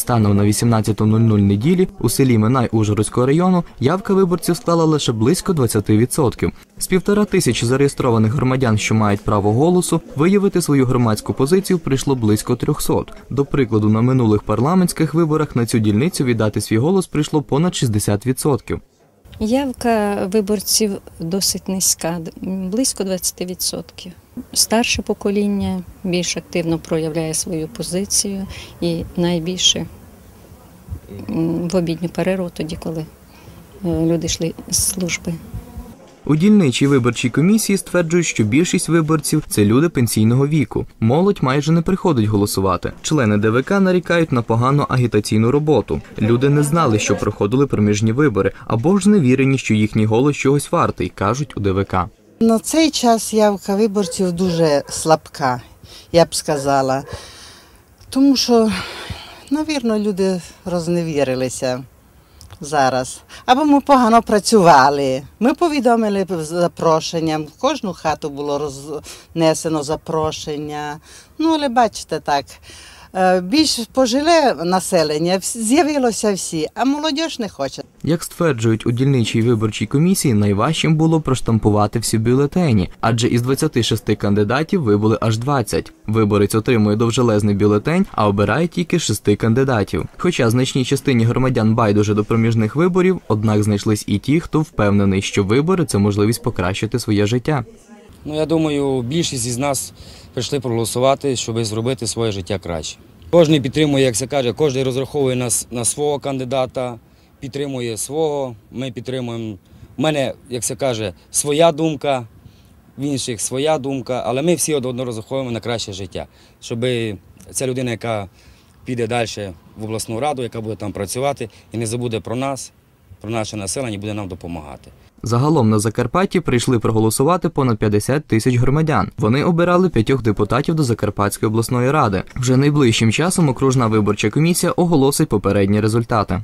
Станом на 18.00 неділі у селі Минай Ужгородського району явка виборців склала лише близько 20%. З півтора тисячі зареєстрованих громадян, що мають право голосу, виявити свою громадську позицію прийшло близько 300. До прикладу, на минулих парламентських виборах на цю дільницю віддати свій голос прийшло понад 60%. Явка виборців досить низька, близько 20%. Старше покоління більш активно проявляє свою позицію і найбільше в обідню перерву, тоді, коли е, люди йшли з служби. У дільничій виборчій комісії стверджують, що більшість виборців це люди пенсійного віку. Молодь майже не приходить голосувати. Члени ДВК нарікають на погану агітаційну роботу. Люди не знали, що проходили проміжні вибори, або ж зневірені, що їхній голос чогось вартий, кажуть у ДВК. На цей час явка виборців дуже слабка, я б сказала. Тому що, навірно, люди розневірилися зараз. Або ми погано працювали. Ми повідомили запрошенням, в кожну хату було рознесено запрошення. Ну, але бачите так. Е, Більш пожиле населення з'явилося всі, а молодь не хоче. Як стверджують у дільничій виборчій комісії, найважчим було проштампувати всі бюлетені, адже із 26 кандидатів вибули аж 20. Виборець отримує довжелезний бюлетень, а обирає тільки 6 кандидатів. Хоча значній частині громадян байдуже до проміжних виборів, однак знайшлись і ті, хто впевнений, що вибори це можливість покращити своє життя. Ну, я думаю, більшість із нас прийшли проголосувати, щоб зробити своє життя краще. Кожен підтримує, як це каже, кожен розраховує на, на свого кандидата, підтримує свого. Ми підтримуємо. У мене, як це каже, своя думка, в інших своя думка, але ми всі одно розраховуємо на краще життя, щоб ця людина, яка піде далі в обласну раду, яка буде там працювати і не забуде про нас, наше населення, буде нам допомагати. Загалом на Закарпатті прийшли проголосувати понад 50 тисяч громадян. Вони обирали п'ятьох депутатів до Закарпатської обласної ради. Вже найближчим часом окружна виборча комісія оголосить попередні результати.